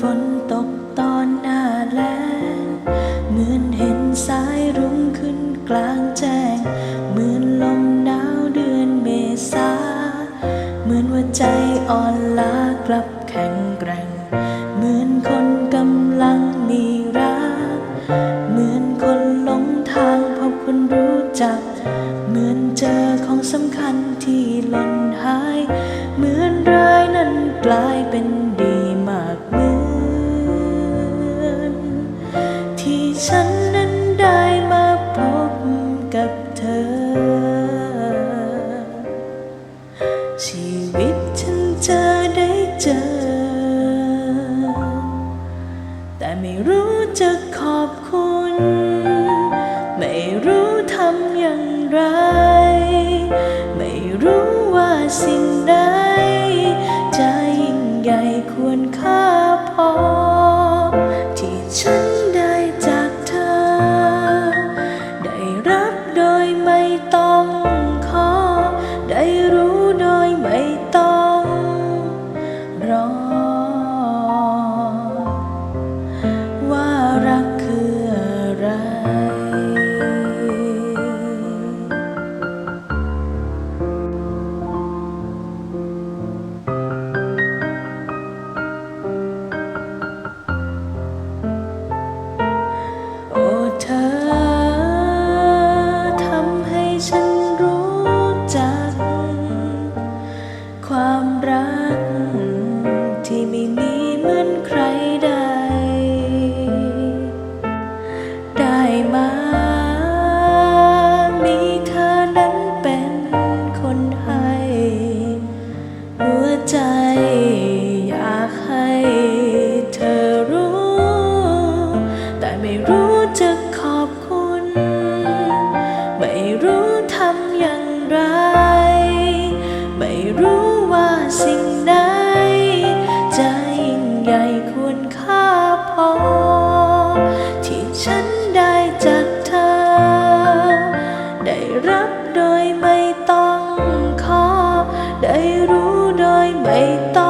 ฝนตกตอนหน้าแล้งเหมือนเห็นสายรุ้งขึ้นกลางแจ้ง เหมือนลมหนาวเดือนเมษา เหมือนว่าใจอ่อนล้ากลับแข็งแกร่ง เหมือนคนกำลังมีรัก เหมือนคนหลงทางพบคนรู้จัก เหมือนเจอของสำคัญที่หล่นหาย เหมือนร้ายนั้นกลายเป็น ฉันนั้นได้มาพบกับเธอ ชีวิตฉันจะได้เจอ แต่ไม่รู้จะขอบคุณ ไม่รู้ทำอย่างไร ไม่รู้ว่าสิ่งใด ไม่รู้ว่าสิ่งไหนจะยิ่งใหญ่ควรค่าพอ ที่ฉันได้จากเธอ ได้รับโดยไม่ต้องขอ ได้รู้โดยไม่ต้อง